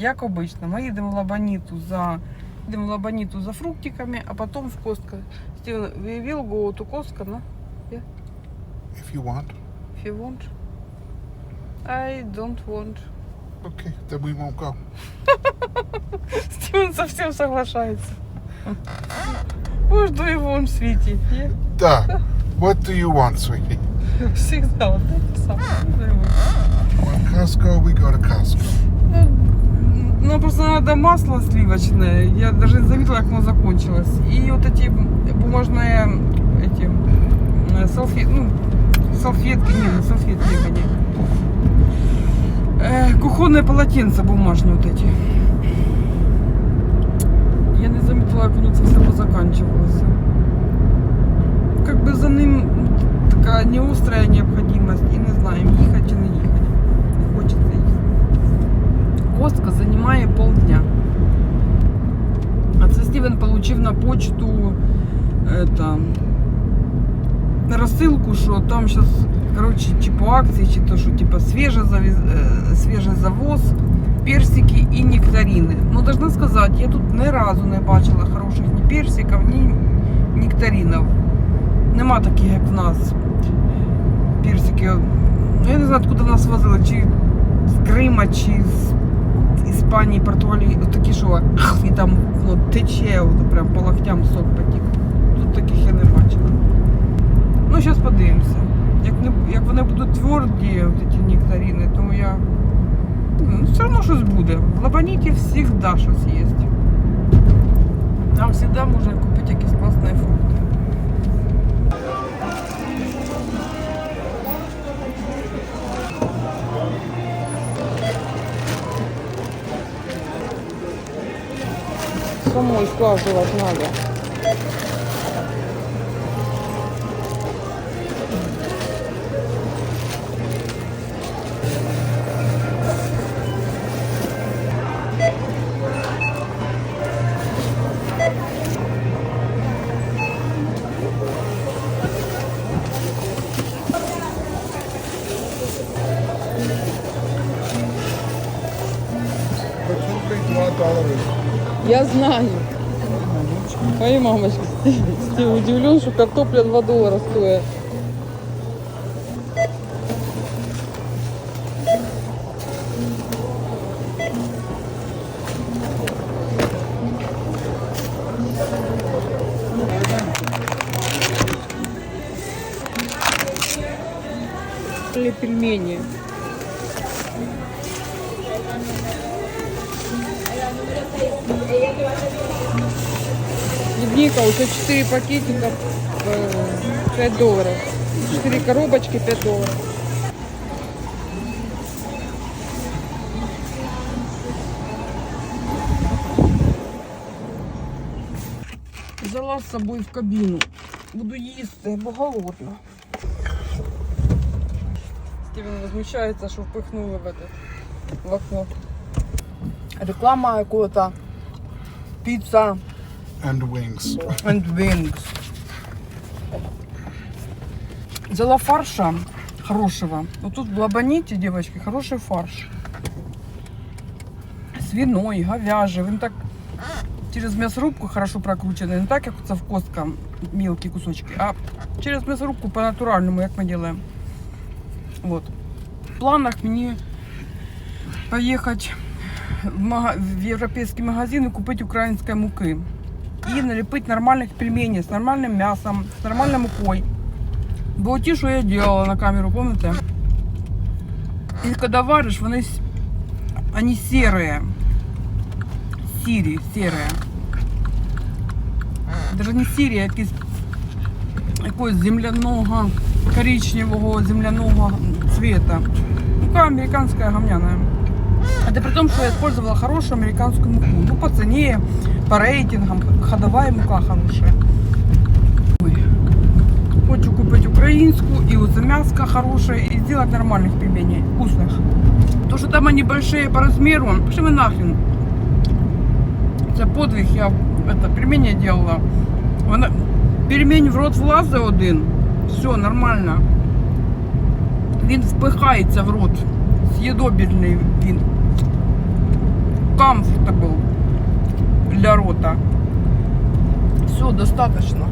як обично, ми їдемо в Лабаніту за їдемо в Лабаніту за фруктиками, а потім в Костка. Стівен, we will go to Costco, no? If you want. If you want. I don't want. Okay, then we won't go. Стівен совсем соглашается. What do you want, sweetie? Yeah? Duh. What do you want, sweetie? Всегда вот это самое. Want Costco? We go to Costco. Ну, ну, просто надо масло сливочное. Я даже не заметила, как оно закончилось. И вот эти бумажные эти э, салфет, ну, салфетки, не, не салфетки, они. Э, кухонные полотенца бумажные вот эти. Я не заметила, як воно це все позаканчивалося. Как бы за ним така неострая необходимость. І не знаємо, їхати чи не їхати. Отримав на почту это, розсилку, що там зараз, коротше, чи по акції, то, що типа свіжий, завіз, е, свіжий завоз, персики і нектарини. Ну, должна сказати, я тут ні разу не бачила хороших ні персиків, ні нектаринів. Нема таких, як в нас. Персики. Ну, я не знаю, откуда нас возили, чи з Крима, чи з Іспанії, Португалії, такі, що і там ну, тече, от, прям по локтям сок потік. Тут таких я не бачила. Ну, зараз подивимося. Як, не, як вони будуть тверді, ці нектарини, то я. Ну, все одно щось буде. В Лабаніті завжди щось є. Там завжди можна купити якісь класні фрукти. Самой складывать надо. Знаю. Ой, мамочка, Стив удивлен, что картопля 2 доллара стоит. Пельмени. Клубника, уже 4 пакетика, э, 5 долларов. 4 коробочки, 5 долларов. Взяла з собою в кабіну. Буду їсти, бо голодна. Стівен возмущається, що впихнули в, это, в окно. Реклама якого-то піца and wings. and wings. Взяла фарша хорошего. Вот тут в Лабаните, девочки, хороший фарш. Свиной, говяжий. Він так через мясорубку хорошо прокручений. Не так, як це в Костка мелкі кусочки, а через мясорубку по-натуральному, як ми робимо. Вот. В планах мені поїхати в, мага... в європейський магазин і купити української муки. І наліпити нормальних пельменей з нормальним м'ясом, з нормальною мукою. Бо ті, що я делала на камеру, помните? І коли вариш, вони с- вони серые. Сірі, серые. Даже не сірі, а якісь якогось земляного, коричневого земляного цвета. Мука американская гомняная. Это при том, что я использовала хорошую американскую муку. Ну, по цене, по рейтингам, ходовая мука хорошая. Хочу купить украинскую, и вот мяско хорошее, и сделать нормальных пельменей, вкусных. То, что там они большие по размеру, пошли вы нахрен. Это подвиг, я это, пельмени делала. Вона, пельмень в рот влазить один, все, нормально. Він впихається в рот З'їдобільний він. comfortable для рота. Все, достаточно.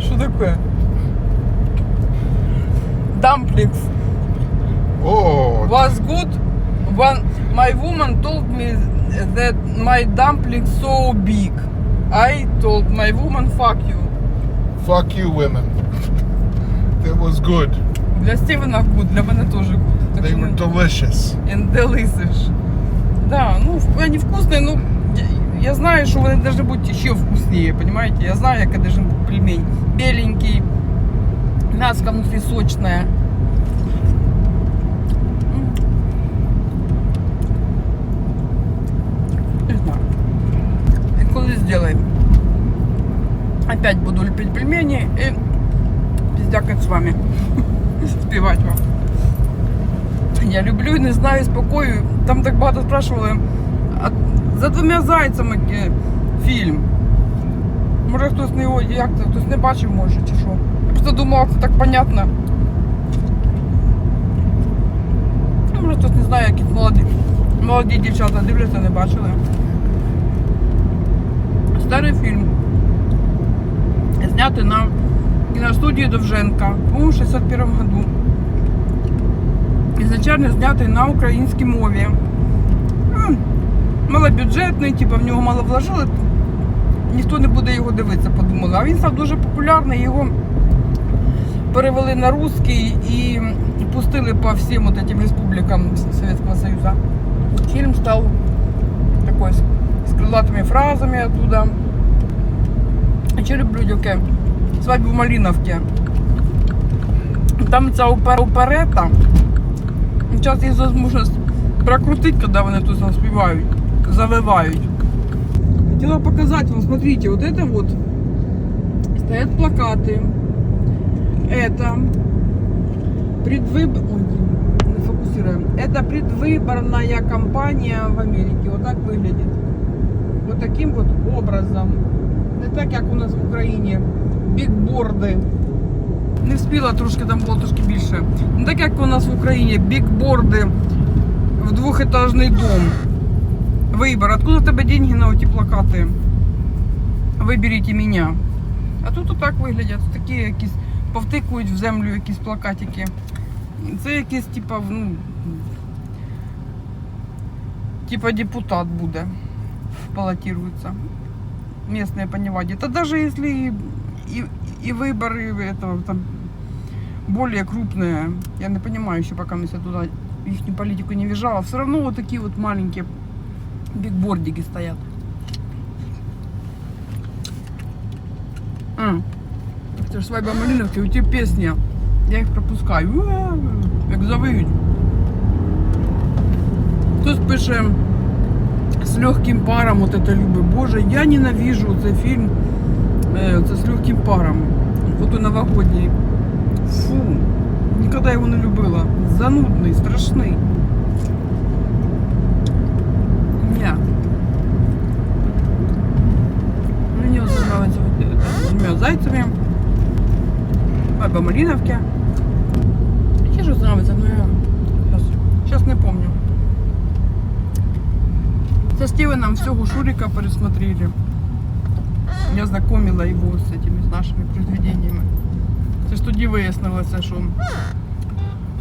Что такое? Dumplings Oh, was good when my woman told me that my dumplings so big. I told my woman fuck you. fuck you, women. Was good. Для Стівена good, для мене теж good. They were delicious. and delicious. Да, ну они вкусные, ну я, знаю, что вони должны быть еще вкуснее, понимаете? Я знаю, как должен быть пельмень. Беленький, мяско внутри сочное. Не знаю. И коли сделаем. Опять буду лепить пельмени и пиздякать с вами. Спевать вам. Я люблю і не знаю спокою. Там так багато спрашували. А за двома зайцями е, фільм. Може хтось не його як це, хтось не бачив, може, чи що. Я просто думала, це так понятно. Ну, Може хтось не знає, якісь молоді, молоді дівчата дивляться, не бачили. Старий фільм. Знятий на кіностудії Довженка у 61 году ізначально знятий на українській мові. Малобюджетний, типу, в нього мало вложили. Ніхто не буде його дивитися, подумали. А він став дуже популярний, його перевели на русский і пустили по всім вот этим республікам Советского Союза. Фільм став такой з крилатими фразами оттуда. Ще люблю таке свадьбу в Малиновці. Там ця опер- оперета. Сейчас есть возможность прокрутить, когда вони тут там співають, завивають. Хотела показать вам, смотрите, вот это вот стоят плакаты. Это предвыбор... Ой, блин, не фокусируем. Это предвыборная кампания в Америке. Вот так выглядит. Вот таким вот образом. Не так, як у нас в Україні. Бікборди. Не вспіла трошки, там було трошки більше. Не так як у нас в Україні бікборди в двохетажний дом. Вибор. Откуда у тебе деньги на ті плакати? Виберіть мене. А тут отак виглядять. Такі якісь повтикують в землю якісь плакатики. Це якийсь типа, ну. Типа депутат буде. Баллотируется. Местные понимать. Это даже если и, и, выборы этого там более крупные, я не понимаю еще пока себя туда их политику не въезжала, все равно вот такие вот маленькие бигбордики стоят. М. Это же свадьба Малиновки, у тебя песня. Я их пропускаю. Уа, Як завиють. Хтось пише з легким паром, от это любить. Боже, я ненавижу цей фільм. Е, Це з легким паром. Ото новогодній. Фу. Ніколи його не любила. Занудний, страшний. Ні. Мені ось подобається от, е, з двома зайцями. Баба Малиновки. Ще щось подобається, но я зараз, зараз не помню. Со Стивеном всього Шурика пересмотрели. Я знакомила его с этими с нашими произведениями. Це ж тоді вияснилося, що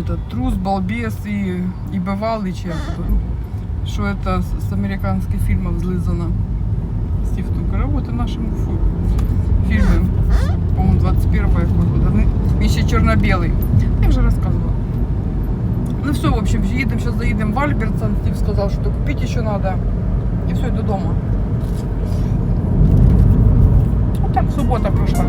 этот трус, балбес і, і бивалий чи як це, ну, що це з, з американських фільмів злизано. Стив Тукер. Вот і нашому фу, фільмі, по-моему, 21 якого года. Він- Він ще чорно-білий. Я вже розказувала. Ну все, в общем, їдемо, зараз заїдемо в Альбертсон. Стив сказав, що купити ще треба. І все, і додому. Отак субота пройшла.